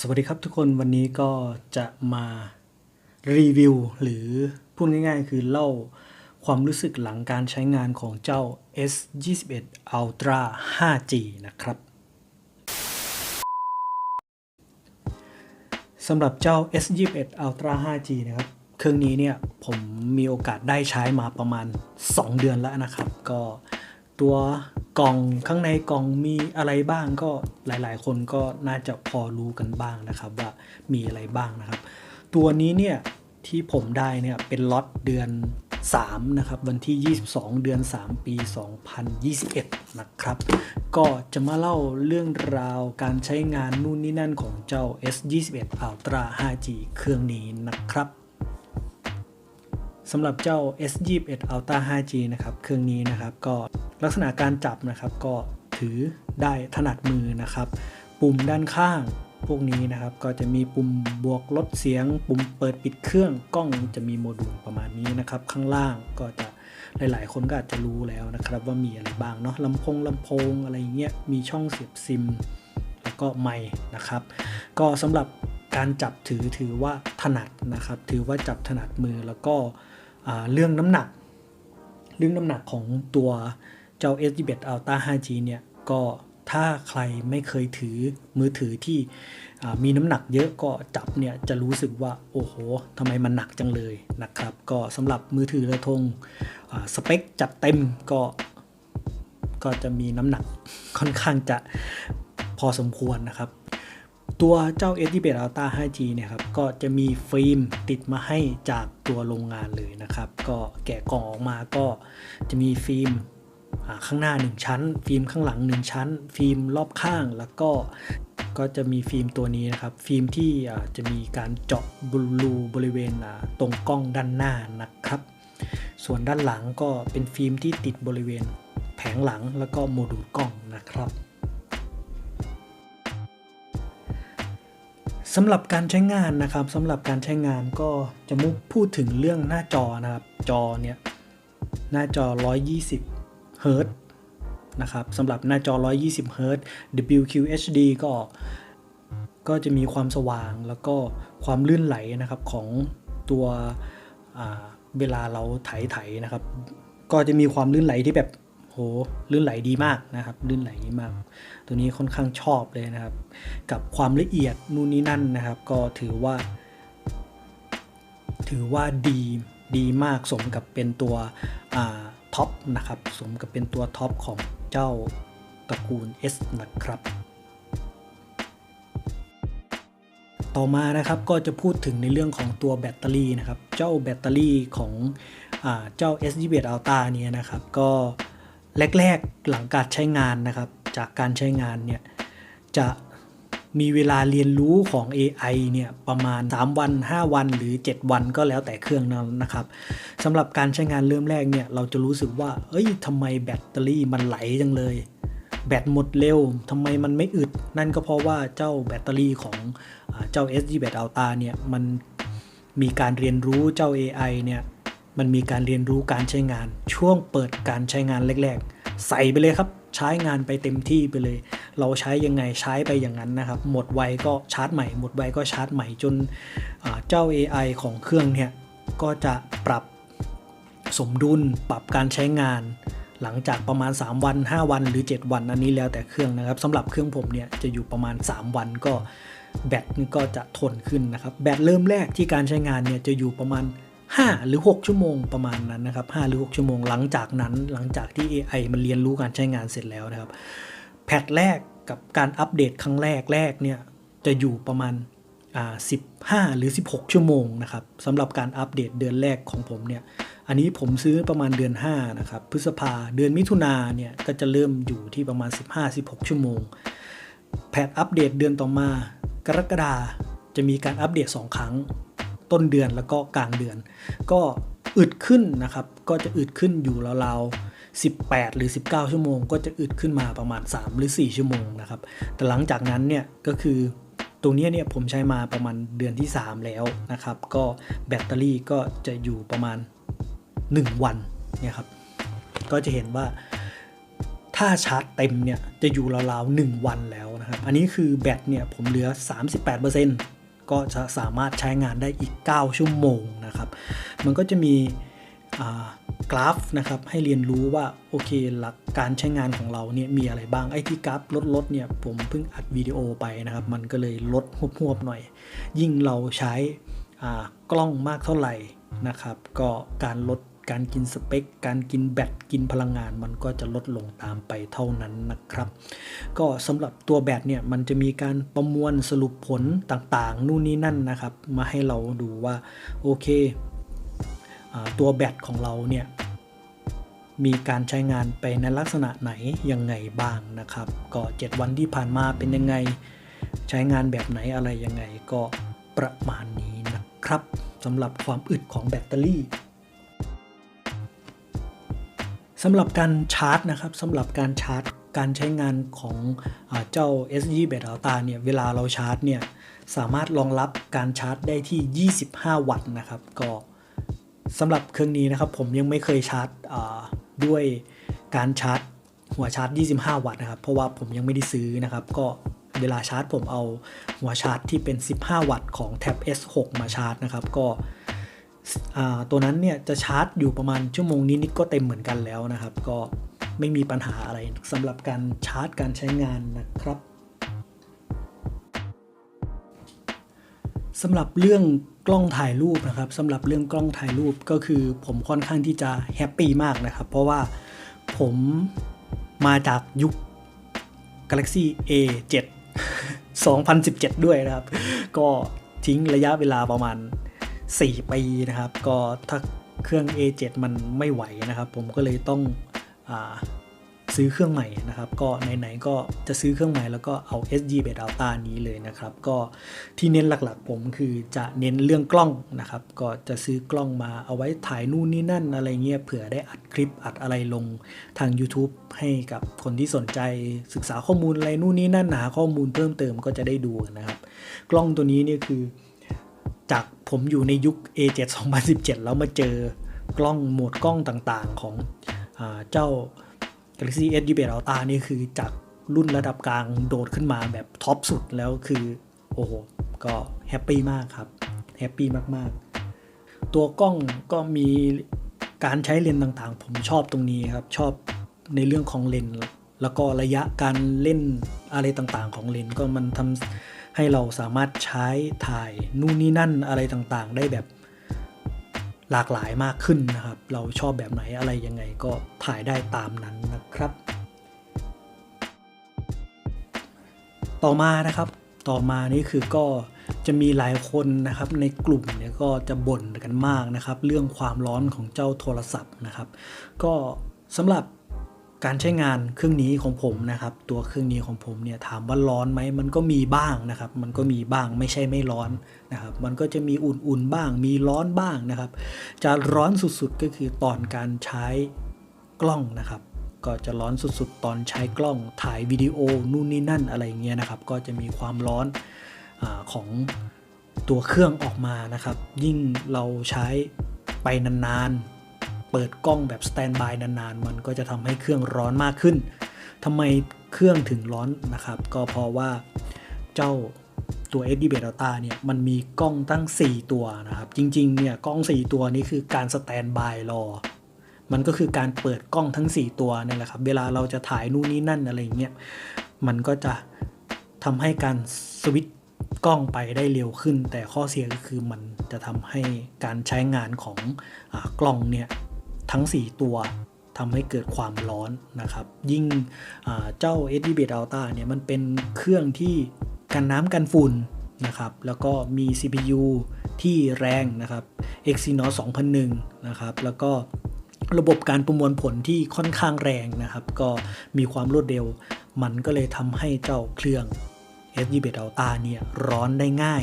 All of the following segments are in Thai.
สวัสดีครับทุกคนวันนี้ก็จะมารีวิวหรือพูดง่ายๆ คือเล่าความรู้สึกหลังการใช้งานของเจ้า S21 Ultra 5G นะครับสำหรับเจ้า S21 Ultra 5G นะครับ เครื่องนี้เนี่ยผมมีโอกาสได้ใช้มาประมาณ 2 เดือนแล้วนะครับ ก็ตัว กล่องข้างในกล่องมีอะไรบ้างก็หลายๆ คนก็น่าจะพอรู้กันบ้างนะครับ ว่ามีอะไรบ้างนะครับ ตัวนี้เนี่ยที่ผมได้เนี่ยเป็นล็อตเดือน 3 นะครับ วันที่ 22 เดือน 3 ปี 2021 นะครับ ก็จะมาเล่าเรื่องราวการใช้งานนู่นนี่นั่นของเจ้า S21 Ultra 5G เครื่องนี้นะครับสำหรับเจ้า S21 Ultra 5G นะครับ เครื่องนี้นะครับ ก็ ลักษณะการจับนะครับก็ถือได้ถนัดมือนะครับ ปุ่มด้านข้างพวกนี้นะครับก็จะมีปุ่มบวกลดเสียง ปุ่มเปิดปิดเครื่องกล้องจะมีโมดูลประมาณนี้นะครับ ข้างล่างก็จะหลาย ๆ คนก็อาจจะรู้แล้วนะครับ ว่ามีอะไรบ้างเนาะลำโพงลำโพงอะไรเงี้ยมีช่องเสียบซิม แล้วก็ไมค์นะครับ ก็สำหรับการจับถือถือว่าถนัดนะครับ ถือว่าจับถนัดมือแล้วก็เรื่องน้ำหนัก เรื่องน้ำหนักของตัว เจ้า S21 Ultra 5G เนี่ยก็ถ้าใครไม่เคยถือมือถือที่มีน้ำหนักเยอะก็จับเนี่ยจะรู้สึกว่าโอ้โหทำไมมันหนักจังเลยนะครับ ก็สำหรับมือถือระทงอ่าสเปคจัดเต็มก็ก็จะมีน้ำหนักค่อนข้างจะพอสมควรนะครับ ตัวเจ้า S21 Ultra 5G เนี่ยครับก็จะมีฟิล์มติดมาให้จากตัวโรงงานเลยนะครับ ก็แกะกล่องออกมาก็จะมีฟิล์ม ข้างหน้า 1 ชั้น ฟิล์มข้างหลัง 1 ชั้น ฟิล์มรอบข้างแล้วก็ก็จะมีฟิล์มตัวนี้นะครับ ฟิล์มที่จะมีการเจาะบลูบริเวณตรงกล้องด้านหน้านะครับ ส่วนด้านหลังก็เป็นฟิล์มที่ติดบริเวณแผงหลังแล้วก็โมดูลกล้องนะครับสำหรับการใช้งานนะครับสำหรับการใช้งานก็จะมุกพูดถึงเรื่องหน้าจอนะครับ จอเนี่ยหน้าจอ 120 เฮิรตนะครับสำหรับหน้าจอ 120เฮิรต WQHD ก็ก็จะมีความสว่างแล้วก็ความลื่นไหลนะครับของตัวเวลาเราไถไถนะครับ ก็จะมีความลื่นไหลที่แบบโหลื่นไหลดีมากนะครับ ลื่นไหลดีมาก ตัวนี้ค่อนข้างชอบเลยนะครับ กับความละเอียดนู่นนี่นั่นนะครับ ก็ถือว่า ถือว่าดีดีมากสมกับเป็นตัว ท็อปนะครับสมกับเป็นตัวท็อปของเจ้าตระกูล S นะครับต่อมานะครับก็จะพูดถึงในเรื่องของตัวแบตเตอรี่นะครับ เจ้าแบตเตอรี่ของอาเจ้า S21 Ultra เนี่ยนะครับ ก็แรกๆหลังการใช้งานนะครับ จากการใช้งานเนี่ยจะ มีเวลาเรียนรู้ของ AI เนี่ยประมาณ 3 วัน 5 วันหรือ 7 วันก็แล้วแต่เครื่องนั้นนะครับสำหรับการใช้งานเริ่มแรกเนี่ยเราจะรู้สึกว่า เอ้ยทำไมแบตเตอรี่มันไหลจังเลย แบตหมดเร็วทำไมมันไม่อึด นั่นก็เพราะว่าเจ้าแบตเตอรี่ของอเจ้า S21 Ultra เนี่ยมันมีการเรียนรู้เจ้า AI เนี่ยมันมีการเรียนรู้การใช้งาน ช่วงเปิดการใช้งานแรก ๆ ใส่ไปเลยครับ ใช้งานไปเต็มที่ไปเลย เราใช้ยังไงใช้ไปอย่างนั้นนะครับ หมดไวก็ชาร์จใหม่ หมดไวก็ชาร์จใหม่จนเจ้า AI ของเครื่องเนี่ยก็จะปรับสมดุลปรับการใช้งาน หลังจากประมาณ 3 วัน 5 วันหรือ 7 วันอันนี้แล้วแต่เครื่องนะครับสำหรับเครื่องผมเนี่ยจะอยู่ประมาณ 3 วันก็แบตก็จะทนขึ้นนะครับ แบตเริ่มแรกที่การใช้งานเนี่ยจะอยู่ประมาณ 5 หรือ 6 ชั่วโมงประมาณนั้นนะครับ5หรือ 6 ชั่วโมงหลังจากนั้น หลังจากที่ AI มันเรียนรู้การใช้งานเสร็จแล้วนะครับ แพทแรกกับการอัปเดตครั้งแรกแรกเนี่ยจะอยู่ประมาณอ่า15 หรือ 16 ชั่วโมงนะครับสำหรับการอัปเดตเดือนแรกของผมเนี่ยอันนี้ผมซื้อประมาณเดือน 5 นะครับ พฤษภาเดือนมิถุนาเนี่ยก็จะเริ่มอยู่ที่ประมาณ 15-16 ชั่วโมง แพทอัปเดตเดือนต่อมา กรกฎาจะมีการอัปเดต 2 ครั้ง ต้นเดือนแล้วก็กลางเดือน ก็อึดขึ้นนะครับ ก็จะอึดขึ้นอยู่ราวๆ 18 หรือ 19 ชั่วโมง ก็จะอึดขึ้นมาประมาณ 3 หรือ 4 ชั่วโมงนะครับ แต่หลังจากนั้นเนี่ยก็คือตรงนี้เนี่ยผมใช้มาประมาณเดือนที่ 3 แล้วนะครับ ก็แบตเตอรี่ก็จะอยู่ประมาณ 1 วันเนี่ยครับ ก็จะเห็นว่าถ้าชาร์จเต็มเนี่ยจะอยู่ราวๆ1วันแล้วนะครับ อันนี้คือแบตเนี่ยผมเหลือ 38% ก็จะสามารถใช้งานได้อีก 9 ชั่วโมงนะครับ มันก็จะมีกราฟนะครับให้เรียนรู้ว่าโอเคหลักการใช้งานของเราเนี่ยมีอะไรบ้างไอ้ที่กราฟลดลดเนี่ยผมเพิ่งอัดวิดีโอไปนะครับ มันก็เลยลดหวบๆหน่อย ยิ่งเราใช้กล้องมากเท่าไหร่นะครับ ก็การลด การกินสเปค การกินแบตกินพลังงาน มันก็จะลดลงตามไปเท่านั้นนะครับ ก็สำหรับตัวแบตเนี่ยมันจะมีการประมวลสรุปผลต่างๆ นู่นนี่นั่นนะครับ มาให้เราดูว่าโอเคตัวแบตของเราเนี่ยมีการใช้งานไปในลักษณะไหนยังไงบ้างนะครับ ก็ 7 วันที่ผ่านมาเป็นยังไง ใช้งานแบบไหนอะไรยังไงก็ประมาณนี้นะครับสำหรับความอึดของแบตเตอรี่ สำหรับการชาร์จนะครับสำหรับการชาร์จการใช้งานของเจ้า SG b a t Ultra เนี่ยเวลาเราชาร์จเนี่ยสามารถรองรับการชาร์จได้ที่ 25 วัตต์นะครับ ก็สำหรับเครื่องนี้นะครับผมยังไม่เคยชาร์จด้วยการชาร์จหัวชาร์จ 25 วัตต์นะครับ เพราะว่าผมยังไม่ได้ซื้อนะครับ ก็เวลาชาร์จผมเอาหัวชาร์จที่เป็น 15 วัตต์ของ Tab S6 มาชาร์จนะครับ ก็ ตัวนั้นเนี่ยจะชาร์จอยู่ประมาณชั่วโมงนิดๆก็เต็มเหมือนกันแล้วนะครับ ก็ไม่มีปัญหาอะไรสำหรับการชาร์จการใช้งานนะครับสำหรับเรื่องกล้องถ่ายรูปนะครับสำหรับเรื่องกล้องถ่ายรูปก็คือผมค่อนข้างที่จะแฮปปี้มากนะครับ เพราะว่าผมมาจากยุค Galaxy A7 2017 ด้วยนะครับ ก็ทิ้งระยะเวลาประมาณ 4 ปีนะครับ ก็ถ้าเครื่อง A7 มันไม่ไหวนะครับ ผมก็เลยต้องอซื้อเครื่องใหม่นะครับ ก็ไหนๆก็จะซื้อเครื่องใหม่แล้วก็เอา SG b e t Ultra นี้เลยนะครับ ก็ที่เน้นหลักๆ ผมคือจะเน้นเรื่องกล้องนะครับ ก็จะซื้อกล้องมาเอาไว้ถ่ายนู่นนี่นั่นอะไรเงี้ยเผื่อได้อัดคลิปอัดอะไรลงทาง YouTube ให้กับคนที่สนใจศึกษาข้อมูลอะไรนู่นนี่นั่นหาข้อมูลเพิ่มเติมก็จะได้ดูนะครับ กล้องตัวนี้นี่คือ จากผมอยู่ในยุค A7 2017 แล้วมาเจอกล้องโหมดกล้องต่างๆ ของอเจ้า Galaxy S 21 Ultra นี่คือจากรุ่นระดับกลางโดดขึ้นมาแบบท็อปสุดแล้วคือ โอ้โห ก็แฮปปี้มากครับ แฮปปี้มากๆ ตัวกล้องก็มีการใช้เลนส์ต่างๆ ผมชอบตรงนี้ครับ ชอบในเรื่องของเลนส์แล้วก็ระยะการเล่นอะไรต่างๆ ของเลนส์ก็มันทำ ให้เราสามารถใช้ถ่ายนู่นนี่นั่นอะไรต่างๆ ได้แบบหลากหลายมากขึ้นนะครับ เราชอบแบบไหนอะไรยังไงก็ถ่ายได้ตามนั้นนะครับ ต่อมานะครับ ต่อมานี่คือก็จะมีหลายคนนะครับในกลุ่มเนี่ยก็จะบ่นกันมากนะครับ เรื่องความร้อนของเจ้าโทรศัพท์นะครับ ก็สำหรับ การใช้งานเครื่องนี้ของผมนะครับ ตัวเครื่องนี้ของผมเนี่ยถามว่าร้อนไหมมันก็มีบ้างนะครับ มันก็มีบ้างไม่ใช่ไม่ร้อนนะครับ มันก็จะมีอุ่นๆบ้าง มีร้อนบ้างนะครับ จะร้อนสุดๆก็คือตอนการใช้กล้องนะครับ ก็จะร้อนสุดๆ ตอนใช้กล้องถ่ายวิดีโอนู่นนี่นั่นอะไรเงี้ยนะครับ ก็จะมีความร้อนอของตัวเครื่องออกมานะครับ ยิ่งเราใช้ไปนานๆ เปิดกล้องแบบสแตนบายนานๆ มันก็จะทำให้เครื่องร้อนมากขึ้นทำไมเครื่องถึงร้อนนะครับ ก็เพราะว่าเจ้าตัว SD b e t Ultra เนี่ยมันมีกล้องตั้ง 4 ตัวนะครับ จริงๆเนี่ยกล้อง 4 ตัวนี้คือการสแตนบายรอ มันก็คือการเปิดกล้องทั้ง 4 ตัวนี่แหละครับ เวลาเราจะถ่ายนู่นนี่นั่นอะไรเงี้ยมันก็จะทำให้การสวิตกล้องไปได้เร็วขึ้น แต่ข้อเสียก็คือมันจะทำให้การใช้งานของอกล้องเนี่ย ทั้ง 4 ตัวทำให้เกิดความร้อนนะครับ ยิ่งเจ้า s d b 8 Ultra เนี่ยมันเป็นเครื่องที่กันน้ำกันฝุ่นนะครับ แล้วก็มี CPU ที่แรงนะครับ Exynos 2001 นะครับ แล้วก็ระบบการประมวลผลที่ค่อนข้างแรงนะครับ ก็มีความรวดเร็ว มันก็เลยทำให้เจ้าเครื่อง s d b 8 Ultra เนี่ยร้อนได้ง่าย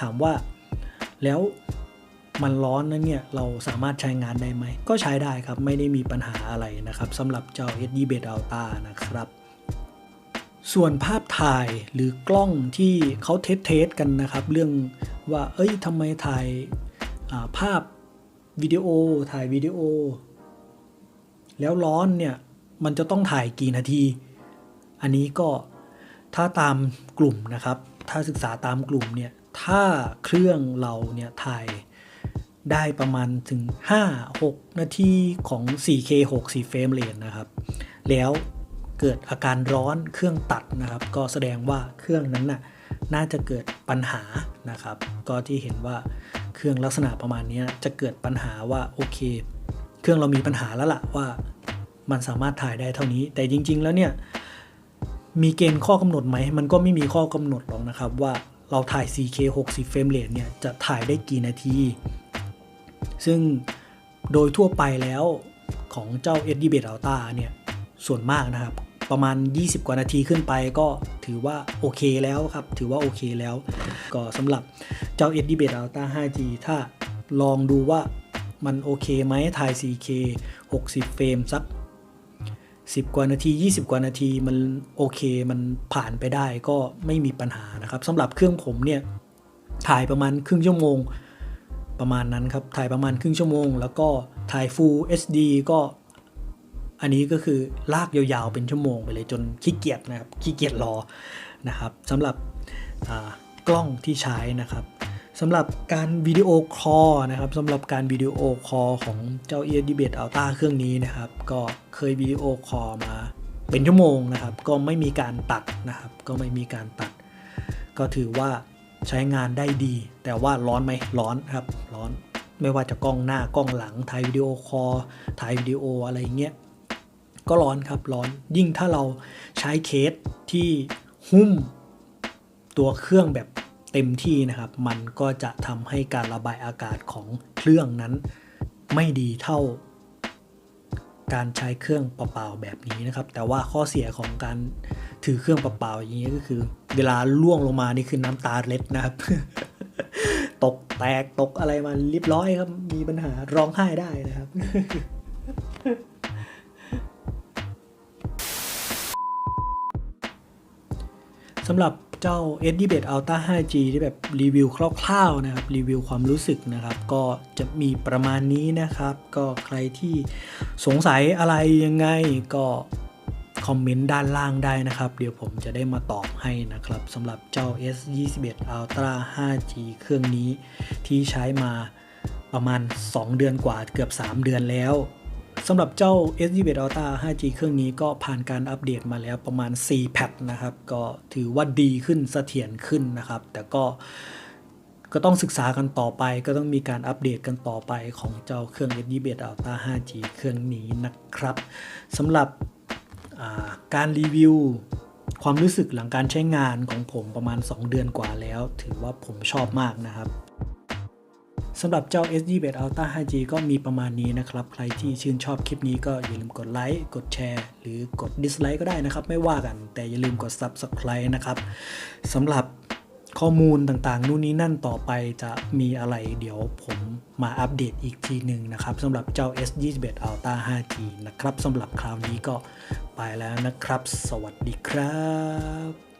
ถามว่าแล้ว มันร้อนนั้นเนี่ยเราสามารถใช้งานได้ไหม ก็ใช้ได้ครับ ไม่ได้มีปัญหาอะไรนะครับสำหรับเจ้า SD b e t Ultra นะครับ ส่วนภาพถ่ายหรือกล้องที่เขาเทสเทสกันนะครับ เรื่องว่าเอ้ยทำไมถ่ายภาพวิดีโอถ่ายวิดีโอ แล้วร้อนเนี่ย มันจะต้องถ่ายกี่นาที อันนี้ก็ถ้าตามกลุ่มนะครับ ถ้าศึกษาตามกลุ่มเนี่ย ถ้าเครื่องเราเนี่ยถ่าย ได้ประมาณถึง 5-6 นาทีของ 4K 60 เฟรมเรทนะครับ แล้วเกิดอาการร้อนเครื่องตัดนะครับ ก็แสดงว่าเครื่องนั้นน่ะน่าจะเกิดปัญหานะครับ ก็ที่เห็นว่าเครื่องลักษณะประมาณนี้จะเกิดปัญหาว่าโอเค เครื่องเรามีปัญหาแล้วล่ะว่ามันสามารถถ่ายได้เท่านี้ แต่จริง ๆ แล้วเนี่ยมีเกณฑ์ข้อกำหนดไหม มันก็ไม่มีข้อกำหนดหรอกนะครับ ว่าเราถ่าย 4K 60 เฟรมเรทเนี่ยจะถ่ายได้กี่นาที ซึ่งโดยทั่วไปแล้วของเจ้า SD b e t Ultra เนี่ย ส่วนมากนะครับ ประมาณ 20 กว่านาทีขึ้นไปก็ถือว่าโอเคแล้วครับ ถือว่าโอเคแล้ว ก็สำหรับเจ้า SD b e t Ultra 5G ถ้าลองดูว่ามันโอเคไหมถ่าย 4K 60 เฟรมสัก 10 กว่านาที 20 กว่านาทีมันโอเคมันผ่านไปได้ก็ไม่มีปัญหานะครับสำหรับเครื่องผมเนี่ยถ่ายประมาณครึ่งชั่วโมง ประมาณนั้นครับ ถ่ายประมาณครึ่งชั่วโมง แล้วก็ถ่าย Full HD ก็ อันนี้ก็คือลากยาวๆเป็นชั่วโมงไปเลยจนขี้เกียจนะครับ ขี้เกียจรอนะครับสำหรับกล้องที่ใช้นะครับสำหรับการวิดีโอคอลนะครับสำหรับการวิดีโอคอลของเจ้า e d b e t Ultra เครื่องนี้นะครับ ก็เคยวิดีโอคอลมาเป็นชั่วโมงนะครับ ก็ไม่มีการตัดนะครับ ก็ไม่มีการตัด ก็ถือว่า ใช้งานได้ดี แต่ว่าร้อนไหมร้อนครับ ร้อนไม่ว่าจะกล้องหน้ากล้องหลังถ่ายวิดีโอคอลถ่ายวิดีโออะไรเงี้ยก็ร้อนครับร้อนยิ่งถ้าเราใช้เคสที่หุ้มตัวเครื่องแบบเต็มที่นะครับ มันก็จะทำให้การระบายอากาศของเครื่องนั้น ไม่ดีเท่า การใช้เครื่องเปล่าๆแบบนี้นะครับ แต่ว่าข้อเสียของการถือเครื่องเปล่าๆอย่างนี้ก็คือ เวลาล่วงลงมานี่คือน้ำตาเล็ดนะครับ ตกแตกตกอะไรมาเรียบร้อยครับ มีปัญหาร้องไห้ได้นะครับสำหรับเจ้า s d b e t Ultra 5G ที่แบบรีวิวคร่าวๆนะครับ รีวิวความรู้สึกนะครับ ก็จะมีประมาณนี้นะครับ ก็ใครที่สงสัยอะไรยังไงก็ คอมเมนต์ด้านล่างได้นะครับ เดี๋ยวผมจะได้มาตอบให้นะครับสำหรับเจ้า S21 Ultra 5G เครื่องนี้ที่ใช้มาประมาณ 2 เดือนกว่าเกือบ 3 เดือนแล้วสำหรับเจ้า S21 Ultra 5G เครื่องนี้ก็ผ่านการอัปเดตมาแล้วประมาณ 4 แพทนะครับ ก็ถือว่าดีขึ้นเสถียรขึ้นนะครับ แต่ก็ก็ต้องศึกษากันต่อไปก็ต้องมีการอัปเดตกันต่อไปของเจ้าเครื่อง S21 Ultra 5G เครื่องนี้นะครับสำหรับ การรีวิว ความรู้สึกหลังการใช้งานของผมประมาณ 2 เดือนกว่าแล้ว ถือว่าผมชอบมากนะครับสำหรับเจ้า S21 Ultra 5G ก็มีประมาณนี้นะครับ ใครที่ชื่นชอบคลิปนี้ก็อย่าลืมกดไลค์ กดแชร์ หรือกด dislike ก็ได้นะครับ ไม่ว่ากัน แต่อย่าลืมกด subscribe นะครับสำหรับ ข้อมูลต่างๆ นู่นนี้นั่นต่อไปจะมีอะไรเดี๋ยวผมมาอัปเดตอีกทีหนึ่งนะครับสำหรับเจ้า S21 Ultra 5G นะครับสำหรับคราวนี้ก็ไปแล้วนะครับ สวัสดีครับ